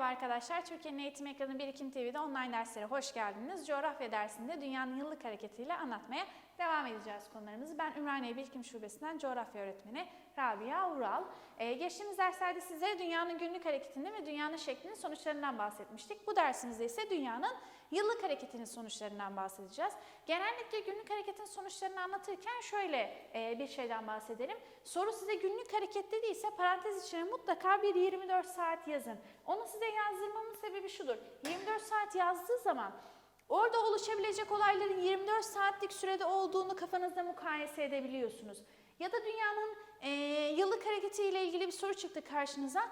Merhaba arkadaşlar, Türkiye'nin Eğitim Ekranı Birikim TV'de online derslere hoş geldiniz. Coğrafya dersinde dünyanın yıllık hareketiyle anlatmaya devam edeceğiz konularımızı. Ben Ümraniye Birikim Şubesi'nden coğrafya öğretmeni Rabia Ural. Ee, geçtiğimiz derslerde sizlere dünyanın günlük hareketini ve dünyanın şeklinin sonuçlarından bahsetmiştik. Bu dersimizde ise dünyanın yıllık hareketinin sonuçlarından bahsedeceğiz. Genellikle günlük hareketin sonuçlarını anlatırken şöyle e, bir şeyden bahsedelim. Soru size günlük hareket dediyse parantez içine mutlaka bir 24 saat yazın. Onu size yazdırmamın sebebi şudur. 24 saat yazdığı zaman orada oluşabilecek olayların 24 saatlik sürede olduğunu kafanızda mukayese edebiliyorsunuz. Ya da dünyanın e, yıllık hareketiyle ilgili bir soru çıktı karşınıza.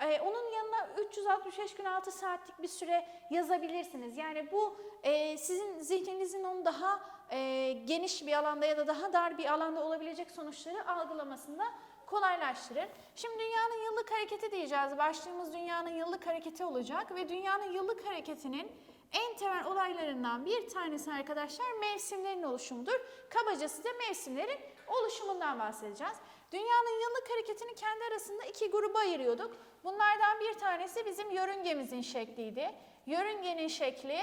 E, onun yanına 365 gün 6 saatlik bir süre yazabilirsiniz. Yani bu e, sizin zihninizin onu daha e, geniş bir alanda ya da daha dar bir alanda olabilecek sonuçları algılamasında kolaylaştırır. Şimdi dünyanın yıllık hareketi diyeceğiz. Başlığımız dünyanın yıllık hareketi olacak ve dünyanın yıllık hareketinin en temel olaylarından bir tanesi arkadaşlar mevsimlerin oluşumudur. Kabaca size mevsimlerin oluşumundan bahsedeceğiz. Dünyanın yıllık hareketini kendi arasında iki gruba ayırıyorduk. Bunlardan bir tanesi bizim yörüngemizin şekliydi. Yörüngenin şekli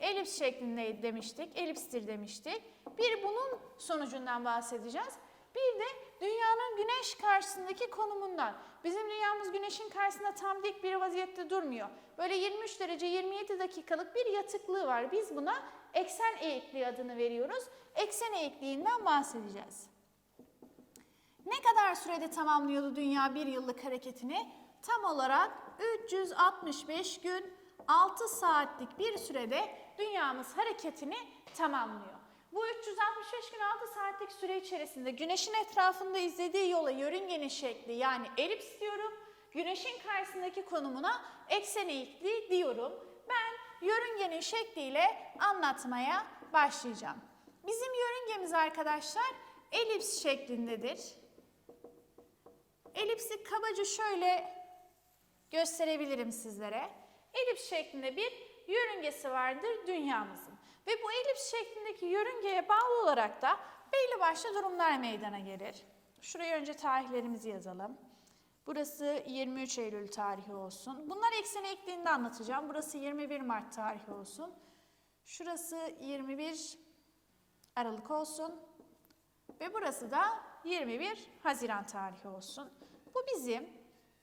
elips şeklindeydi demiştik, elipstir demiştik. Bir bunun sonucundan bahsedeceğiz. Bir de dünyanın güneş karşısındaki konumundan. Bizim dünyamız güneşin karşısında tam dik bir vaziyette durmuyor. Böyle 23 derece 27 dakikalık bir yatıklığı var. Biz buna eksen eğikliği adını veriyoruz. Eksen eğikliğinden bahsedeceğiz. Ne kadar sürede tamamlıyordu dünya bir yıllık hareketini? Tam olarak 365 gün 6 saatlik bir sürede dünyamız hareketini tamamlıyor. Bu 365 gün 6 saatlik süre içerisinde güneşin etrafında izlediği yola yörüngenin şekli yani elips diyorum. Güneşin karşısındaki konumuna eksen eğikliği diyorum. Ben yörüngenin şekliyle anlatmaya başlayacağım. Bizim yörüngemiz arkadaşlar elips şeklindedir. Elipsi kabaca şöyle gösterebilirim sizlere. Elips şeklinde bir yörüngesi vardır dünyamızın. Ve bu elips şeklindeki yörüngeye bağlı olarak da belli başlı durumlar meydana gelir. Şuraya önce tarihlerimizi yazalım. Burası 23 Eylül tarihi olsun. Bunlar eksen ekliğinde anlatacağım. Burası 21 Mart tarihi olsun. Şurası 21 Aralık olsun. Ve burası da 21 Haziran tarihi olsun. Bu bizim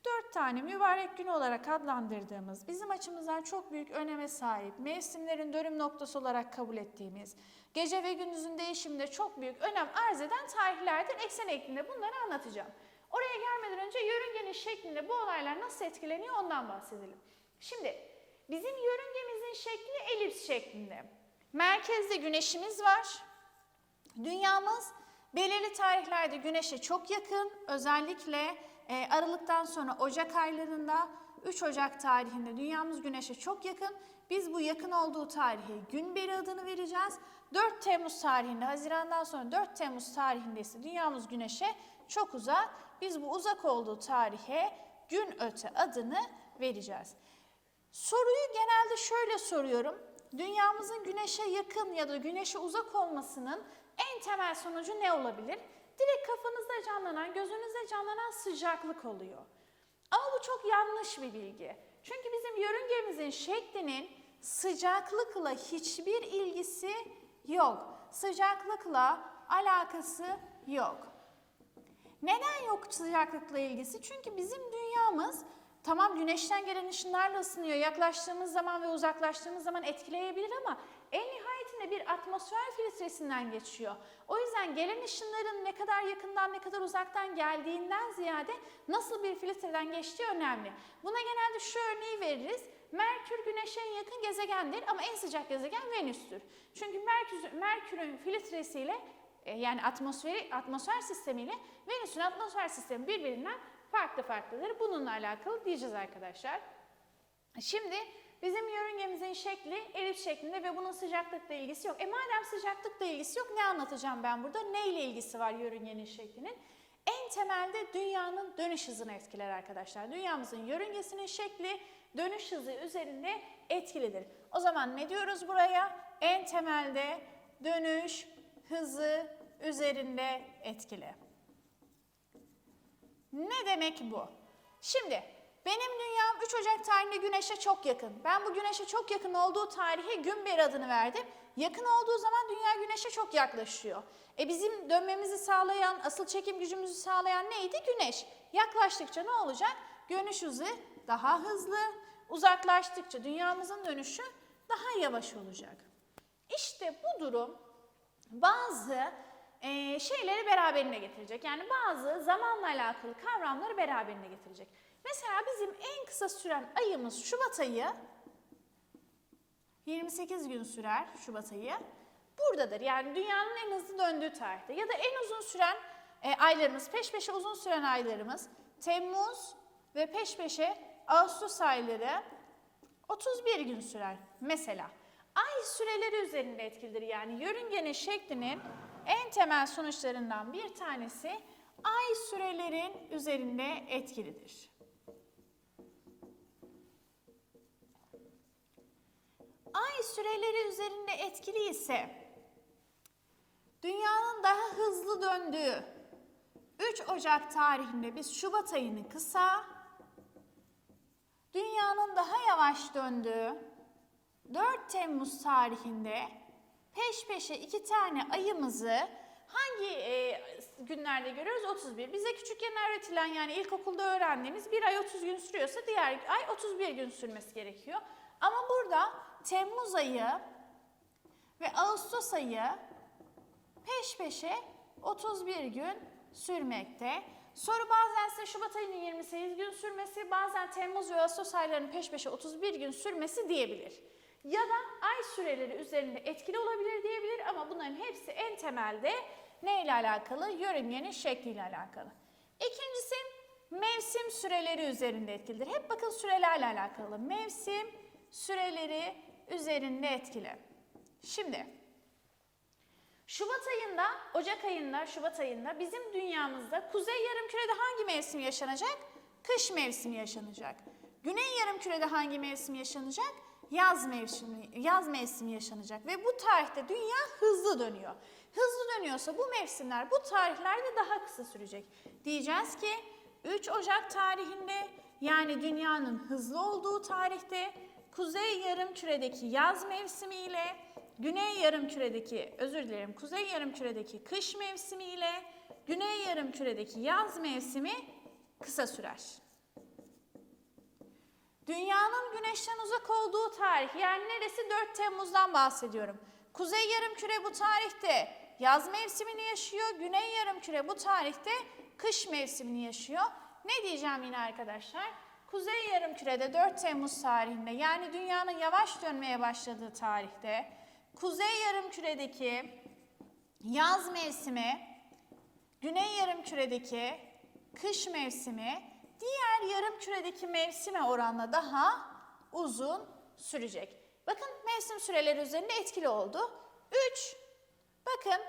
dört tane mübarek gün olarak adlandırdığımız, bizim açımızdan çok büyük öneme sahip, mevsimlerin dönüm noktası olarak kabul ettiğimiz, gece ve gündüzün değişiminde çok büyük önem arz eden tarihlerdir. Eksen eklinde bunları anlatacağım. Oraya gelmeden önce yörüngenin şeklinde bu olaylar nasıl etkileniyor ondan bahsedelim. Şimdi bizim yörüngemizin şekli elips şeklinde. Merkezde güneşimiz var. Dünyamız belirli tarihlerde güneşe çok yakın. Özellikle e, Aralık'tan sonra Ocak aylarında 3 Ocak tarihinde dünyamız güneşe çok yakın. Biz bu yakın olduğu tarihe gün beri adını vereceğiz. 4 Temmuz tarihinde, Haziran'dan sonra 4 Temmuz tarihinde ise dünyamız güneşe çok uzak. Biz bu uzak olduğu tarihe gün öte adını vereceğiz. Soruyu genelde şöyle soruyorum. Dünyamızın güneşe yakın ya da güneşe uzak olmasının en temel sonucu ne olabilir? Direkt kafanızda canlanan, gözünüzde canlanan sıcaklık oluyor. Ama bu çok yanlış bir bilgi. Çünkü bizim yörüngemizin şeklinin sıcaklıkla hiçbir ilgisi yok. Sıcaklıkla alakası yok. Neden yok sıcaklıkla ilgisi? Çünkü bizim dünyamız tamam güneşten gelen ışınlarla ısınıyor. Yaklaştığımız zaman ve uzaklaştığımız zaman etkileyebilir ama en nihayetinde bir atmosfer filtresinden geçiyor. O yüzden gelen ışınların ne kadar yakından ne kadar uzaktan geldiğinden ziyade nasıl bir filtreden geçtiği önemli. Buna genelde şu örneği veririz. Merkür güneşe yakın gezegendir ama en sıcak gezegen Venüs'tür. Çünkü Merkür, Merkür'ün filtresiyle e, yani atmosferi, atmosfer sistemiyle Venüs'ün atmosfer sistemi birbirinden farklı farklıdır. Bununla alakalı diyeceğiz arkadaşlar. Şimdi bizim yörüngemizin şekli elips şeklinde ve bunun sıcaklıkla ilgisi yok. E madem sıcaklıkla ilgisi yok ne anlatacağım ben burada? Ne ile ilgisi var yörüngenin şeklinin? En temelde dünyanın dönüş hızını etkiler arkadaşlar. Dünyamızın yörüngesinin şekli dönüş hızı üzerinde etkilidir. O zaman ne diyoruz buraya? En temelde dönüş hızı üzerinde etkili. Ne demek bu? Şimdi Benim dünyam 3 Ocak tarihinde Güneş'e çok yakın. Ben bu Güneş'e çok yakın olduğu tarihe Günber adını verdim. Yakın olduğu zaman dünya Güneş'e çok yaklaşıyor. E bizim dönmemizi sağlayan, asıl çekim gücümüzü sağlayan neydi? Güneş. Yaklaştıkça ne olacak? Dönüş hızı daha hızlı, uzaklaştıkça dünyamızın dönüşü daha yavaş olacak. İşte bu durum bazı e, şeyleri beraberine getirecek. Yani bazı zamanla alakalı kavramları beraberine getirecek. Mesela bizim en kısa süren ayımız Şubat ayı 28 gün sürer Şubat ayı. Buradadır. Yani dünyanın en hızlı döndüğü tarihte. Ya da en uzun süren e, aylarımız, peş peşe uzun süren aylarımız Temmuz ve peş peşe Ağustos ayları 31 gün sürer mesela. Ay süreleri üzerinde etkilidir. Yani yörüngenin şeklinin en temel sonuçlarından bir tanesi ay sürelerin üzerinde etkilidir. Ay süreleri üzerinde etkili ise dünyanın daha hızlı döndüğü 3 Ocak tarihinde biz Şubat ayını kısa, dünyanın daha yavaş döndüğü 4 Temmuz tarihinde peş peşe iki tane ayımızı hangi e, günlerde görüyoruz? 31. Bize küçükken öğretilen yani ilkokulda öğrendiğimiz bir ay 30 gün sürüyorsa diğer ay 31 gün sürmesi gerekiyor. Ama burada Temmuz ayı ve Ağustos ayı peş peşe 31 gün sürmekte. Soru bazen size Şubat ayının 28 gün sürmesi, bazen Temmuz ve Ağustos aylarının peş peşe 31 gün sürmesi diyebilir. Ya da ay süreleri üzerinde etkili olabilir diyebilir ama bunların hepsi en temelde ne ile alakalı? Yörüngenin şekliyle alakalı. İkincisi mevsim süreleri üzerinde etkilidir. Hep bakın sürelerle alakalı. Mevsim süreleri üzerinde etkili. Şimdi Şubat ayında, Ocak ayında, Şubat ayında bizim dünyamızda kuzey yarımkürede hangi mevsim yaşanacak? Kış mevsimi yaşanacak. Güney yarımkürede hangi mevsim yaşanacak? Yaz mevsimi, yaz mevsimi yaşanacak ve bu tarihte dünya hızlı dönüyor. Hızlı dönüyorsa bu mevsimler, bu tarihlerde daha kısa sürecek. Diyeceğiz ki 3 Ocak tarihinde yani dünyanın hızlı olduğu tarihte kuzey yarımküredeki yaz mevsimiyle güney yarımküredeki özür dilerim kuzey yarımküredeki kış mevsimiyle güney yarımküredeki yaz mevsimi kısa sürer. Dünyanın güneşten uzak olduğu tarih yani neresi 4 Temmuz'dan bahsediyorum. Kuzey yarımküre bu tarihte yaz mevsimini yaşıyor, güney yarımküre bu tarihte kış mevsimini yaşıyor. Ne diyeceğim yine arkadaşlar? Kuzey yarımkürede 4 Temmuz tarihinde yani dünyanın yavaş dönmeye başladığı tarihte kuzey yarımküredeki yaz mevsimi, güney yarımküredeki kış mevsimi diğer yarımküredeki mevsime oranla daha uzun sürecek. Bakın mevsim süreleri üzerinde etkili oldu. 3. Bakın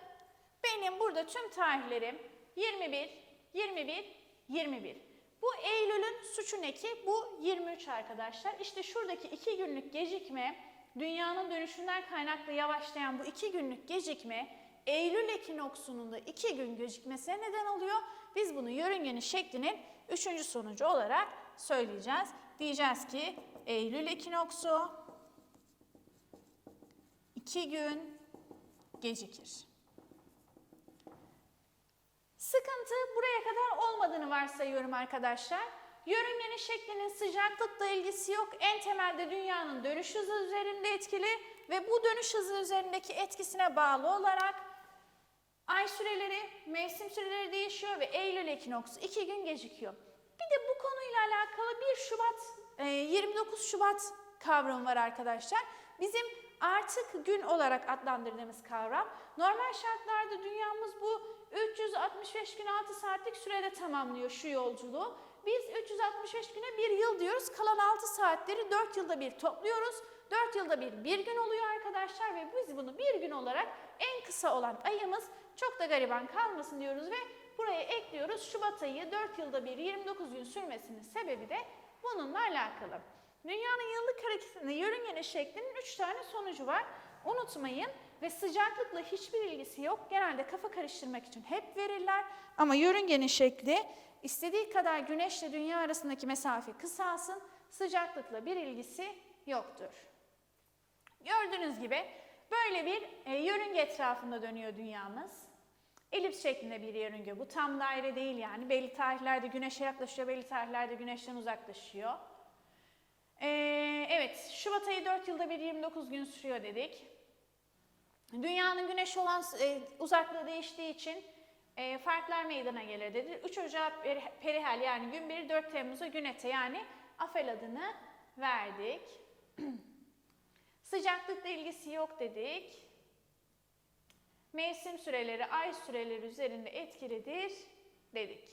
benim burada tüm tarihlerim 21, 21, 21. Bu Eylül'ün suçu ne ki? Bu 23 arkadaşlar. İşte şuradaki 2 günlük gecikme, dünyanın dönüşünden kaynaklı yavaşlayan bu 2 günlük gecikme, Eylül ekinoksunun da 2 gün gecikmesine neden oluyor. Biz bunu yörüngenin şeklinin üçüncü sonucu olarak söyleyeceğiz. Diyeceğiz ki Eylül ekinoksu 2 gün gecikir. Sıkıntı buraya kadar olmadığını varsayıyorum arkadaşlar. Yörüngenin şeklinin sıcaklıkla ilgisi yok. En temelde dünyanın dönüş hızı üzerinde etkili ve bu dönüş hızı üzerindeki etkisine bağlı olarak ay süreleri, mevsim süreleri değişiyor ve Eylül ekinoksu iki gün gecikiyor. Bir de bu konuyla alakalı 1 Şubat, 29 Şubat kavramı var arkadaşlar. Bizim artık gün olarak adlandırdığımız kavram. Normal şartlarda dünyamız bu 365 gün 6 saatlik sürede tamamlıyor şu yolculuğu. Biz 365 güne bir yıl diyoruz. Kalan 6 saatleri 4 yılda bir topluyoruz. 4 yılda bir bir gün oluyor arkadaşlar ve biz bunu bir gün olarak en kısa olan ayımız çok da gariban kalmasın diyoruz ve buraya ekliyoruz. Şubat ayı 4 yılda bir 29 gün sürmesinin sebebi de bununla alakalı. Dünyanın yıllık hareketinde yörüngenin şeklinin 3 tane sonucu var. Unutmayın ve sıcaklıkla hiçbir ilgisi yok. Genelde kafa karıştırmak için hep verirler. Ama yörüngenin şekli istediği kadar güneşle dünya arasındaki mesafe kısalsın, sıcaklıkla bir ilgisi yoktur. Gördüğünüz gibi böyle bir e, yörünge etrafında dönüyor dünyamız. Elips şeklinde bir yörünge bu. Tam daire değil yani. Belli tarihlerde güneşe yaklaşıyor, belli tarihlerde güneşten uzaklaşıyor. Ee, evet, Şubat ayı 4 yılda bir 29 gün sürüyor dedik. Dünyanın güneşe olan e, uzaklığı değiştiği için e, farklar meydana gelir dedi. 3 Ocak peri- perihel yani gün 1 4 Temmuz'a günete yani afel adını verdik. Sıcaklıkla ilgisi yok dedik. Mevsim süreleri ay süreleri üzerinde etkilidir dedik.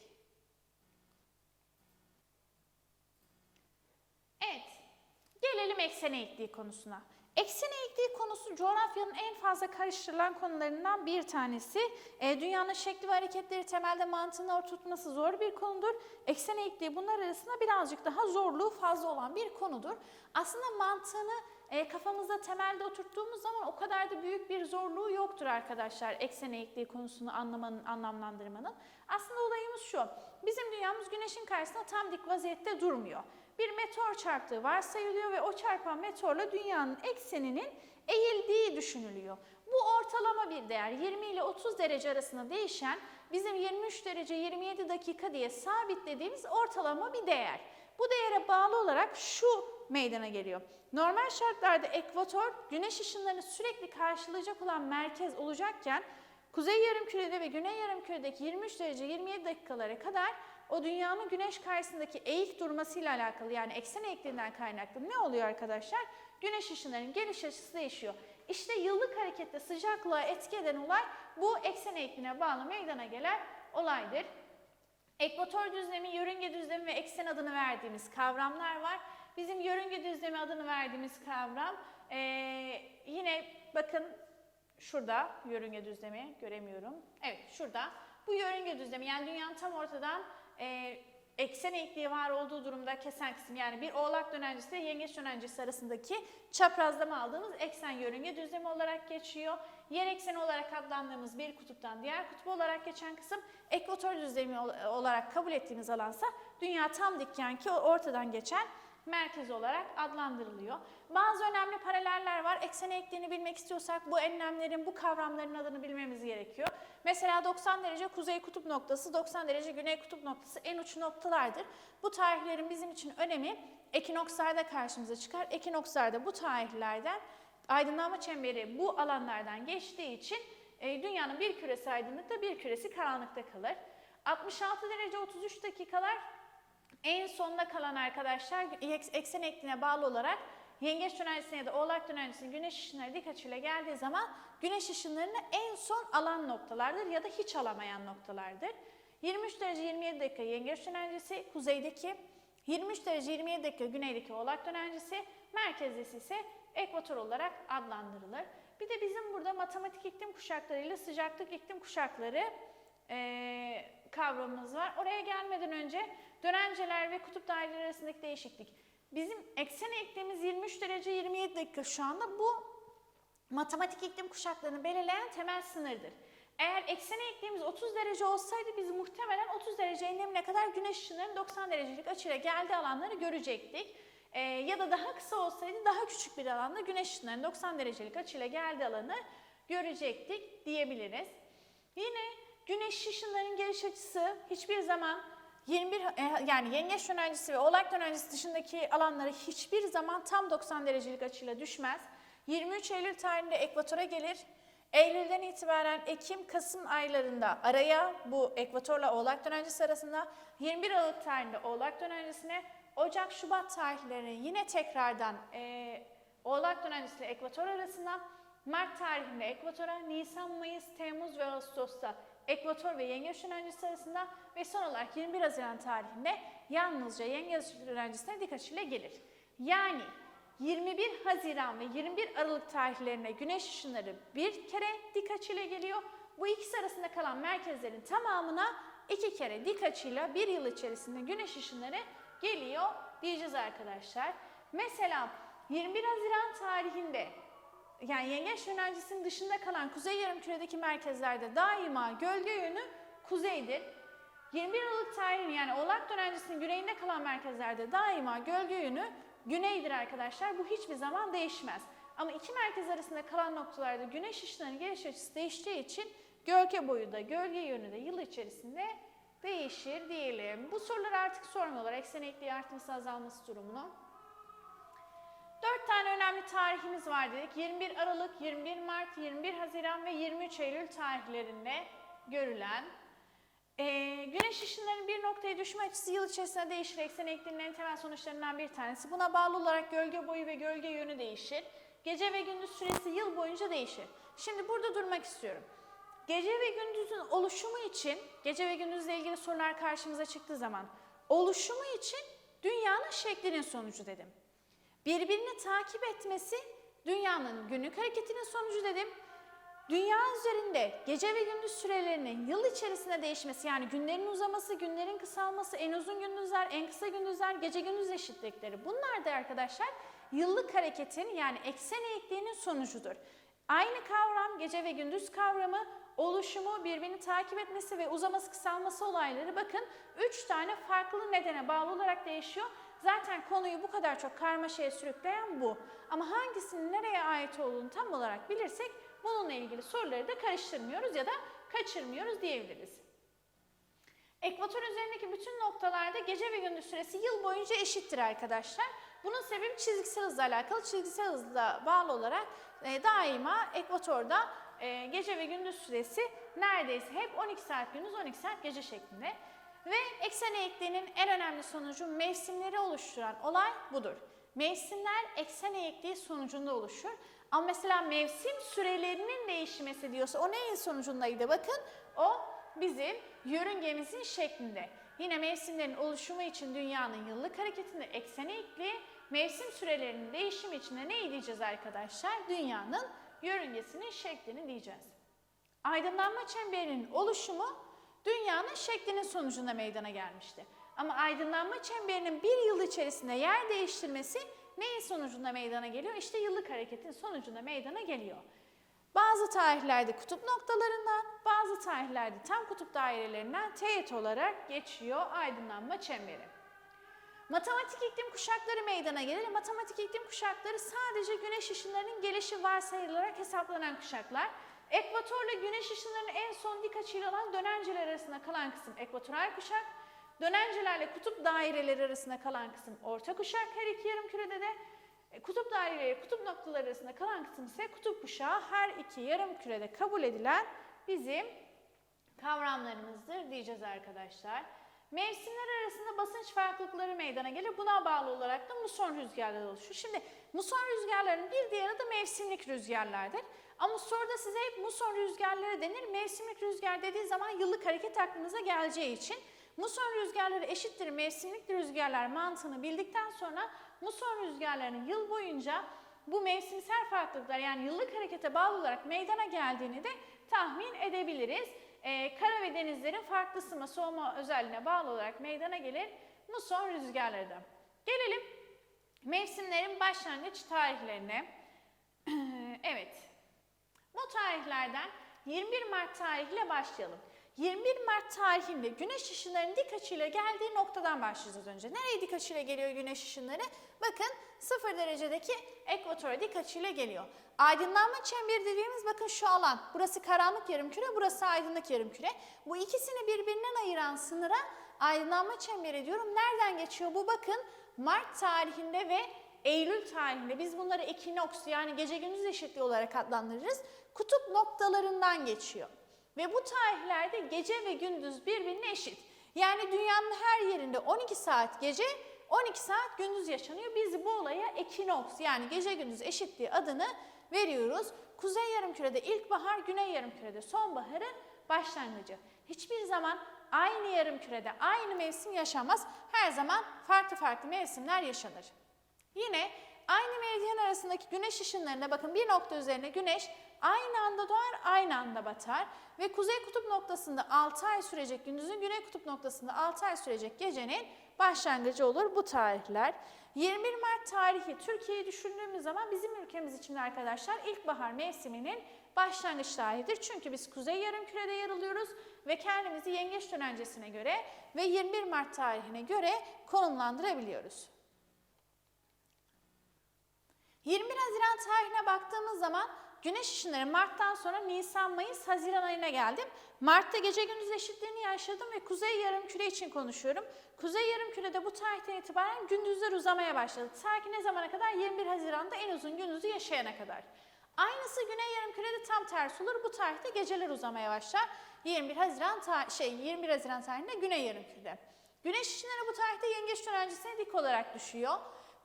Evet, gelelim eksen eğikliği konusuna. Eksen eğikliği konusu coğrafyanın en fazla karıştırılan konularından bir tanesi. E, dünyanın şekli ve hareketleri temelde mantığını oturtması zor bir konudur. Eksen eğikliği bunlar arasında birazcık daha zorluğu fazla olan bir konudur. Aslında mantığını e, kafamızda temelde oturttuğumuz zaman o kadar da büyük bir zorluğu yoktur arkadaşlar eksen eğikliği konusunu anlamanın, anlamlandırmanın. Aslında olayımız şu, bizim dünyamız güneşin karşısında tam dik vaziyette durmuyor. Bir meteor çarptığı varsayılıyor ve o çarpan meteorla dünyanın ekseninin eğildiği düşünülüyor. Bu ortalama bir değer 20 ile 30 derece arasında değişen bizim 23 derece 27 dakika diye sabitlediğimiz ortalama bir değer. Bu değere bağlı olarak şu meydana geliyor. Normal şartlarda ekvator güneş ışınlarını sürekli karşılayacak olan merkez olacakken kuzey yarımkürede ve güney yarımküredeki 23 derece 27 dakikalara kadar o dünyanın güneş karşısındaki eğik durmasıyla alakalı yani eksen eğikliğinden kaynaklı ne oluyor arkadaşlar? Güneş ışınlarının geliş açısı değişiyor. İşte yıllık harekette sıcaklığa etki eden olay bu eksen eğikliğine bağlı meydana gelen olaydır. Ekvator düzlemi, yörünge düzlemi ve eksen adını verdiğimiz kavramlar var. Bizim yörünge düzlemi adını verdiğimiz kavram ee, yine bakın şurada yörünge düzlemi göremiyorum. Evet şurada. Bu yörünge düzlemi yani dünyanın tam ortadan e, eksen eğikliği var olduğu durumda kesen kısım yani bir oğlak dönencesi ile yengeç dönencesi arasındaki çaprazlama aldığımız eksen yörünge düzlemi olarak geçiyor. Yer ekseni olarak adlandırdığımız bir kutuptan diğer kutup olarak geçen kısım ekvator düzlemi ol- olarak kabul ettiğimiz alansa dünya tam dikken ki ortadan geçen merkez olarak adlandırılıyor. Bazı önemli paraleller var. Eksen eğikliğini bilmek istiyorsak bu enlemlerin, bu kavramların adını bilmemiz gerekiyor. Mesela 90 derece kuzey kutup noktası, 90 derece güney kutup noktası en uç noktalardır. Bu tarihlerin bizim için önemi ekinokslarda karşımıza çıkar. Ekinokslarda bu tarihlerden aydınlanma çemberi bu alanlardan geçtiği için e, dünyanın bir küresi aydınlıkta, bir küresi karanlıkta kalır. 66 derece 33 dakikalar en sonda kalan arkadaşlar eks- eksen eğikliğine bağlı olarak yengeç dönercisine ya da oğlak dönercisine güneş ışınları dik açıyla geldiği zaman güneş ışınlarını en son alan noktalardır ya da hiç alamayan noktalardır. 23 derece 27 dakika yengeç dönercisi kuzeydeki, 23 derece 27 dakika güneydeki oğlak dönercisi, merkezdesi ise ekvator olarak adlandırılır. Bir de bizim burada matematik iklim kuşakları ile sıcaklık iklim kuşakları eee, kavramımız var. Oraya gelmeden önce dönenceler ve kutup daireleri arasındaki değişiklik. Bizim eksen eğikliğimiz 23 derece 27 dakika şu anda. Bu matematik iklim kuşaklarını belirleyen temel sınırdır. Eğer eksen eğikliğimiz 30 derece olsaydı biz muhtemelen 30 derece enlemine kadar güneş ışınlarının 90 derecelik açıyla geldiği alanları görecektik. Ee, ya da daha kısa olsaydı daha küçük bir alanda güneş ışınlarının 90 derecelik açıyla geldiği alanı görecektik diyebiliriz. Yine güneş ışınlarının geliş açısı hiçbir zaman 21 e, yani yengeç dönencesi ve oğlak dönencesi dışındaki alanlara hiçbir zaman tam 90 derecelik açıyla düşmez. 23 Eylül tarihinde ekvatora gelir. Eylül'den itibaren Ekim-Kasım aylarında araya bu ekvatorla oğlak dönencesi arasında 21 Aralık tarihinde oğlak dönencesine Ocak-Şubat tarihlerine yine tekrardan e, oğlak dönencesi ile ekvator arasında Mart tarihinde ekvatora, Nisan, Mayıs, Temmuz ve Ağustos'ta ekvator ve yengeç dönencesi arasında ve son olarak 21 Haziran tarihinde yalnızca yengeç dönencesine dik açıyla gelir. Yani 21 Haziran ve 21 Aralık tarihlerine güneş ışınları bir kere dik açıyla geliyor. Bu ikisi arasında kalan merkezlerin tamamına iki kere dik açıyla bir yıl içerisinde güneş ışınları geliyor diyeceğiz arkadaşlar. Mesela 21 Haziran tarihinde yani yengeç dönercisinin dışında kalan kuzey yarımküredeki merkezlerde daima gölge yönü kuzeydir. 21 Aralık tarihinin yani Oğlak dönencesinin güneyinde kalan merkezlerde daima gölge yönü güneydir arkadaşlar. Bu hiçbir zaman değişmez. Ama iki merkez arasında kalan noktalarda güneş ışınlarının geliş açısı değiştiği için gölge boyu da gölge yönü de yıl içerisinde değişir diyelim. Bu soruları artık sormuyorlar. Eksen eğikliği artması azalması durumunu. Dört tane önemli tarihimiz var dedik. 21 Aralık, 21 Mart, 21 Haziran ve 23 Eylül tarihlerinde görülen. Ee, güneş ışınlarının bir noktaya düşme açısı yıl içerisinde değişir. Eksen eğikliğinin temel sonuçlarından bir tanesi. Buna bağlı olarak gölge boyu ve gölge yönü değişir. Gece ve gündüz süresi yıl boyunca değişir. Şimdi burada durmak istiyorum. Gece ve gündüzün oluşumu için, gece ve gündüzle ilgili sorular karşımıza çıktığı zaman oluşumu için dünyanın şeklinin sonucu dedim. Birbirini takip etmesi dünyanın günlük hareketinin sonucu dedim. Dünya üzerinde gece ve gündüz sürelerinin yıl içerisinde değişmesi yani günlerin uzaması, günlerin kısalması, en uzun gündüzler, en kısa gündüzler, gece gündüz eşitlikleri. Bunlar da arkadaşlar yıllık hareketin yani eksen eğikliğinin sonucudur. Aynı kavram gece ve gündüz kavramı oluşumu, birbirini takip etmesi ve uzaması kısalması olayları bakın 3 tane farklı nedene bağlı olarak değişiyor. Zaten konuyu bu kadar çok karmaşaya sürükleyen bu. Ama hangisinin nereye ait olduğunu tam olarak bilirsek bununla ilgili soruları da karıştırmıyoruz ya da kaçırmıyoruz diyebiliriz. Ekvator üzerindeki bütün noktalarda gece ve gündüz süresi yıl boyunca eşittir arkadaşlar. Bunun sebebi çizgisel hızla alakalı. Çizgisel hızla bağlı olarak e, daima ekvatorda e, gece ve gündüz süresi neredeyse hep 12 saat gündüz 12 saat gece şeklinde. Ve eksen eğikliğinin en önemli sonucu mevsimleri oluşturan olay budur. Mevsimler eksen eğikliği sonucunda oluşur. Ama mesela mevsim sürelerinin değişmesi diyorsa o neyin sonucundaydı bakın? O bizim yörüngemizin şeklinde. Yine mevsimlerin oluşumu için dünyanın yıllık hareketinde eksen eğikliği, mevsim sürelerinin değişimi için de ne diyeceğiz arkadaşlar? Dünyanın yörüngesinin şeklini diyeceğiz. Aydınlanma çemberinin oluşumu dünyanın şeklinin sonucunda meydana gelmişti. Ama aydınlanma çemberinin bir yıl içerisinde yer değiştirmesi neyin sonucunda meydana geliyor? İşte yıllık hareketin sonucunda meydana geliyor. Bazı tarihlerde kutup noktalarından, bazı tarihlerde tam kutup dairelerinden teğet olarak geçiyor aydınlanma çemberi. Matematik iklim kuşakları meydana gelir. Matematik iklim kuşakları sadece güneş ışınlarının gelişi varsayılarak hesaplanan kuşaklar. Ekvatorla güneş ışınlarının en son dik açıyla olan dönenceler arasında kalan kısım ekvatoral kuşak. Dönencelerle kutup daireleri arasında kalan kısım orta kuşak her iki yarım kürede de. E, Kutup daireleri kutup noktaları arasında kalan kısım ise kutup kuşağı her iki yarım kürede kabul edilen bizim kavramlarımızdır diyeceğiz arkadaşlar. Mevsimler arasında basınç farklılıkları meydana gelir. Buna bağlı olarak da muson rüzgarları oluşur. Şimdi muson rüzgarlarının bir diğer adı mevsimlik rüzgarlardır. Ama soruda size hep muson rüzgarları denir. Mevsimlik rüzgar dediği zaman yıllık hareket aklınıza geleceği için muson rüzgarları eşittir mevsimlik rüzgarlar mantığını bildikten sonra muson rüzgarlarının yıl boyunca bu mevsimsel farklılıklar yani yıllık harekete bağlı olarak meydana geldiğini de tahmin edebiliriz. Ee, kara ve denizlerin farklı ısınma soğuma özelliğine bağlı olarak meydana gelir muson rüzgarları da. Gelelim mevsimlerin başlangıç tarihlerine. evet, bu tarihlerden 21 Mart tarihiyle başlayalım. 21 Mart tarihinde güneş ışınlarının dik açıyla geldiği noktadan başlayacağız önce. Nereye dik açıyla geliyor güneş ışınları? Bakın 0 derecedeki ekvatora dik açıyla geliyor. Aydınlanma çemberi dediğimiz bakın şu alan. Burası karanlık yarımküre, burası aydınlık yarımküre. Bu ikisini birbirinden ayıran sınıra aydınlanma çemberi diyorum. Nereden geçiyor bu? Bakın Mart tarihinde ve Eylül tarihinde biz bunları ekinoks yani gece gündüz eşitliği olarak adlandırırız. Kutup noktalarından geçiyor. Ve bu tarihlerde gece ve gündüz birbirine eşit. Yani dünyanın her yerinde 12 saat gece, 12 saat gündüz yaşanıyor. Biz bu olaya ekinoks yani gece gündüz eşitliği adını veriyoruz. Kuzey yarımkürede ilkbahar, güney yarımkürede sonbaharın başlangıcı. Hiçbir zaman aynı yarımkürede aynı mevsim yaşamaz. Her zaman farklı farklı mevsimler yaşanır. Yine aynı meridyen arasındaki güneş ışınlarına bakın bir nokta üzerine güneş aynı anda doğar, aynı anda batar ve kuzey kutup noktasında 6 ay sürecek gündüzün, güney kutup noktasında 6 ay sürecek gecenin başlangıcı olur bu tarihler. 21 Mart tarihi Türkiye'yi düşündüğümüz zaman bizim ülkemiz için arkadaşlar ilkbahar mevsiminin başlangıç tarihidir. Çünkü biz kuzey yarımkürede yer alıyoruz ve kendimizi yengeç dönencesine göre ve 21 Mart tarihine göre konumlandırabiliyoruz. 21 Haziran tarihine baktığımız zaman güneş ışınları Mart'tan sonra Nisan, Mayıs, Haziran ayına geldim. Mart'ta gece gündüz eşitliğini yaşadım ve kuzey yarımküre için konuşuyorum. Kuzey yarımkürede bu tarihten itibaren gündüzler uzamaya başladı. Ta ki ne zamana kadar? 21 Haziran'da en uzun gündüzü yaşayana kadar. Aynısı güney yarımkürede tam tersi olur. Bu tarihte geceler uzamaya başlar. 21 Haziran şey 21 Haziran tarihinde güney yarımkürede. Güneş ışınları bu tarihte yengeç dönencesine dik olarak düşüyor.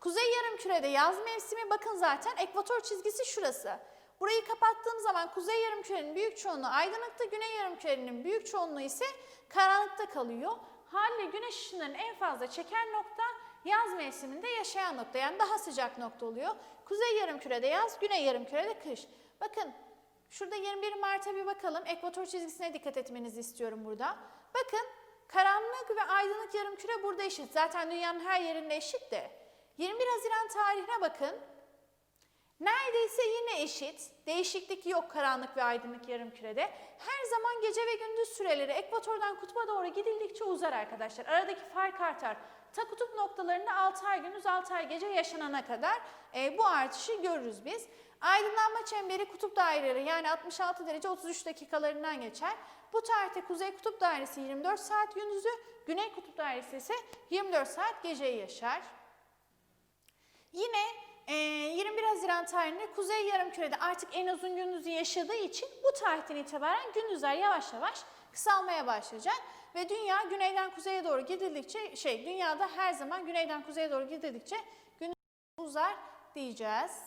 Kuzey yarımkürede yaz mevsimi bakın zaten ekvator çizgisi şurası. Burayı kapattığım zaman kuzey yarımkürenin büyük çoğunluğu aydınlıkta, güney yarımkürenin büyük çoğunluğu ise karanlıkta kalıyor. Haliyle güneş ışınlarının en fazla çeken nokta yaz mevsiminde yaşayan nokta yani daha sıcak nokta oluyor. Kuzey yarımkürede yaz, güney yarımkürede kış. Bakın şurada 21 Mart'a bir bakalım. Ekvator çizgisine dikkat etmenizi istiyorum burada. Bakın karanlık ve aydınlık yarımküre burada eşit. Zaten dünyanın her yerinde eşit de. 21 Haziran tarihine bakın. Neredeyse yine eşit. Değişiklik yok karanlık ve aydınlık yarımkürede. Her zaman gece ve gündüz süreleri ekvatordan kutba doğru gidildikçe uzar arkadaşlar. Aradaki fark artar. Ta kutup noktalarında 6 ay gündüz 6 ay gece yaşanana kadar e, bu artışı görürüz biz. Aydınlanma çemberi kutup daireleri yani 66 derece 33 dakikalarından geçer. Bu tarihte kuzey kutup dairesi 24 saat gündüzü, güney kutup dairesi ise 24 saat geceyi yaşar. Yine e, 21 Haziran tarihinde Kuzey Yarımküre'de artık en uzun gündüzü yaşadığı için bu tarihten itibaren gündüzler yavaş yavaş kısalmaya başlayacak ve dünya güneyden kuzeye doğru gidildikçe şey dünyada her zaman güneyden kuzeye doğru gidildikçe gündüz uzar diyeceğiz.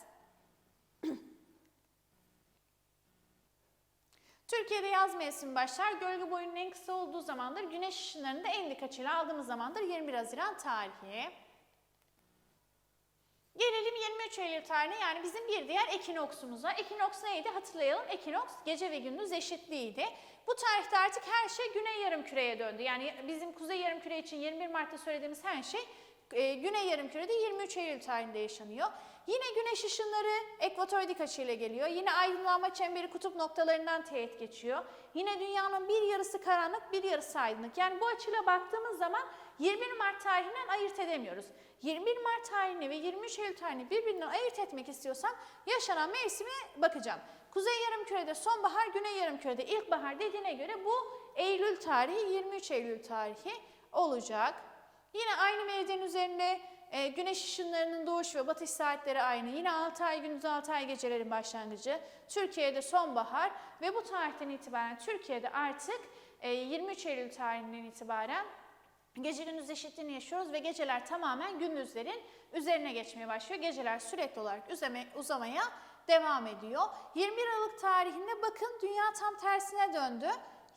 Türkiye'de yaz mevsimi başlar. Gölge boyunun en kısa olduğu zamandır. Güneş ışınlarını da en dik açıyla aldığımız zamandır 21 Haziran tarihi. Gelelim 23 Eylül tarihine yani bizim bir diğer ekinoksumuza. Ekinoks neydi hatırlayalım. Ekinoks gece ve gündüz eşitliğiydi. Bu tarihte artık her şey güney yarımküreye döndü. Yani bizim kuzey yarımküre için 21 Mart'ta söylediğimiz her şey e, güney yarımkürede 23 Eylül tarihinde yaşanıyor. Yine güneş ışınları ekvator dik açıyla geliyor. Yine aydınlanma çemberi kutup noktalarından teğet geçiyor. Yine dünyanın bir yarısı karanlık, bir yarısı aydınlık. Yani bu açıyla baktığımız zaman 21 Mart tarihinden ayırt edemiyoruz. 21 Mart tarihini ve 23 Eylül tarihini birbirinden ayırt etmek istiyorsam yaşanan mevsime bakacağım. Kuzey yarımkürede sonbahar, güney yarımkürede ilkbahar dediğine göre bu Eylül tarihi 23 Eylül tarihi olacak. Yine aynı meridiyen üzerinde e, güneş ışınlarının doğuş ve batış saatleri aynı. Yine 6 ay gündüz 6 ay gecelerin başlangıcı. Türkiye'de sonbahar ve bu tarihten itibaren Türkiye'de artık e, 23 Eylül tarihinden itibaren Gece gündüz eşitliğini yaşıyoruz ve geceler tamamen gündüzlerin üzerine geçmeye başlıyor. Geceler sürekli olarak üzeme, uzamaya devam ediyor. 21 Aralık tarihinde bakın dünya tam tersine döndü.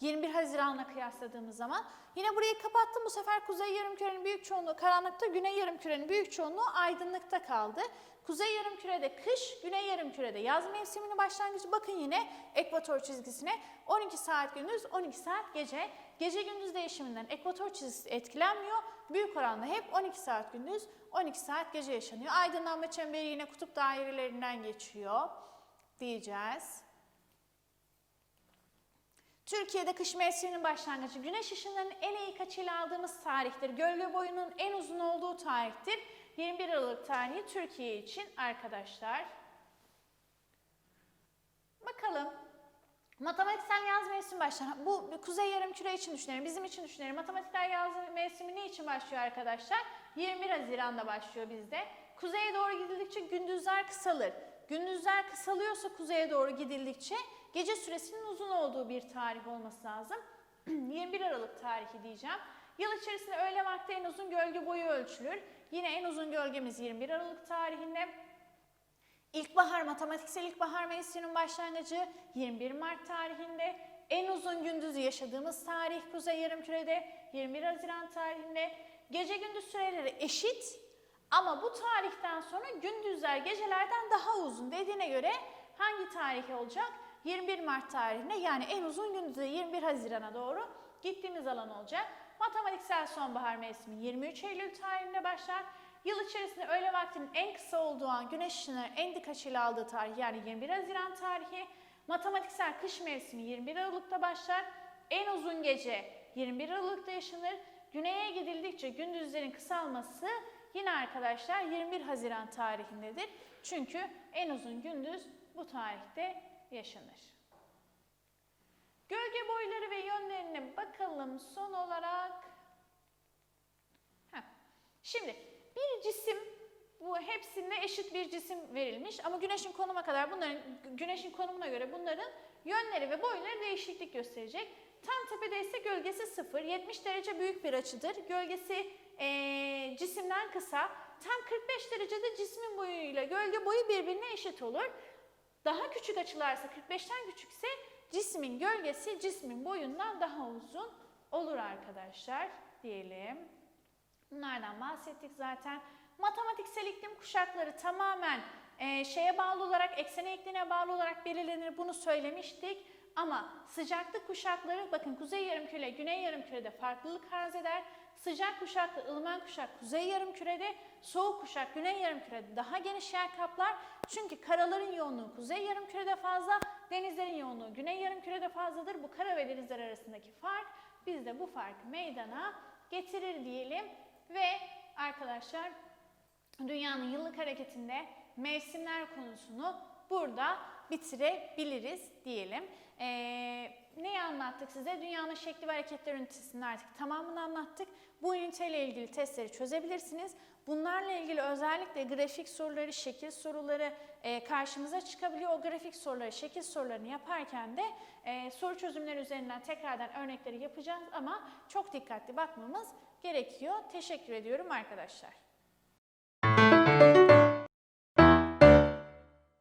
21 Haziran'la kıyasladığımız zaman. Yine burayı kapattım. Bu sefer kuzey yarımkürenin büyük çoğunluğu karanlıkta, güney yarımkürenin büyük çoğunluğu aydınlıkta kaldı. Kuzey yarımkürede kış, güney yarımkürede yaz mevsiminin başlangıcı. Bakın yine ekvator çizgisine 12 saat gündüz, 12 saat gece. Gece gündüz değişiminden ekvator çizgisi etkilenmiyor. Büyük oranda hep 12 saat gündüz, 12 saat gece yaşanıyor. Aydınlanma çemberi yine kutup dairelerinden geçiyor diyeceğiz. Türkiye'de kış mevsiminin başlangıcı güneş ışınlarının en iyi açıyla aldığımız tarihtir. Gölge boyunun en uzun olduğu tarihtir. 21 Aralık tarihi Türkiye için arkadaşlar. Bakalım. Matematiksel yaz mevsimi başlar. Bu kuzey yarımküre için düşünelim. Bizim için düşünelim. Matematiksel yaz mevsimi ne için başlıyor arkadaşlar? 21 Haziran'da başlıyor bizde. Kuzeye doğru gidildikçe gündüzler kısalır. Gündüzler kısalıyorsa kuzeye doğru gidildikçe gece süresinin uzun olduğu bir tarih olması lazım. 21 Aralık tarihi diyeceğim. Yıl içerisinde öğle vakti en uzun gölge boyu ölçülür. Yine en uzun gölgemiz 21 Aralık tarihinde. İlkbahar, matematiksel ilkbahar mevsiminin başlangıcı 21 Mart tarihinde. En uzun gündüzü yaşadığımız tarih Kuzey Yarımküre'de 21 Haziran tarihinde. Gece gündüz süreleri eşit ama bu tarihten sonra gündüzler gecelerden daha uzun dediğine göre hangi tarih olacak? 21 Mart tarihinde yani en uzun gündüzü 21 Haziran'a doğru gittiğimiz alan olacak. Matematiksel sonbahar mevsimi 23 Eylül tarihinde başlar. Yıl içerisinde öğle vaktinin en kısa olduğu an güneş ışını en dik açıyla aldığı tarih yani 21 Haziran tarihi. Matematiksel kış mevsimi 21 Aralık'ta başlar. en uzun gece 21 Aralık'ta yaşanır. Güneye gidildikçe gündüzlerin kısalması yine arkadaşlar 21 Haziran tarihindedir. Çünkü en uzun gündüz bu tarihte yaşanır. Gölge boyları ve yönlerine bakalım son olarak. Şimdi bir cisim bu hepsinde eşit bir cisim verilmiş ama güneşin konuma kadar bunların güneşin konumuna göre bunların yönleri ve boyları değişiklik gösterecek. Tam tepede ise gölgesi 0, 70 derece büyük bir açıdır. Gölgesi eee, cisimden kısa. Tam 45 derecede cismin boyuyla gölge boyu birbirine eşit olur. Daha küçük açılarsa 45'ten küçükse cismin gölgesi cismin boyundan daha uzun olur arkadaşlar diyelim. Bunlardan bahsettik zaten. Matematiksel iklim kuşakları tamamen e, şeye bağlı olarak, eksen eğikliğine bağlı olarak belirlenir. Bunu söylemiştik. Ama sıcaklık kuşakları, bakın kuzey yarımküre, güney yarımkürede farklılık arz eder. Sıcak kuşaklı ılıman kuşak kuzey yarımkürede, soğuk kuşak güney yarımkürede daha geniş yer kaplar. Çünkü karaların yoğunluğu kuzey yarımkürede fazla, denizlerin yoğunluğu güney yarımkürede fazladır. Bu kara ve denizler arasındaki fark bizde bu farkı meydana getirir diyelim. Ve arkadaşlar dünyanın yıllık hareketinde mevsimler konusunu burada bitirebiliriz diyelim. Ee, neyi anlattık size? Dünyanın şekli ve hareketler ünitesinin artık tamamını anlattık. Bu üniteyle ilgili testleri çözebilirsiniz. Bunlarla ilgili özellikle grafik soruları, şekil soruları e, karşımıza çıkabiliyor. O grafik soruları, şekil sorularını yaparken de e, soru çözümleri üzerinden tekrardan örnekleri yapacağız ama çok dikkatli bakmamız gerekiyor. Teşekkür ediyorum arkadaşlar.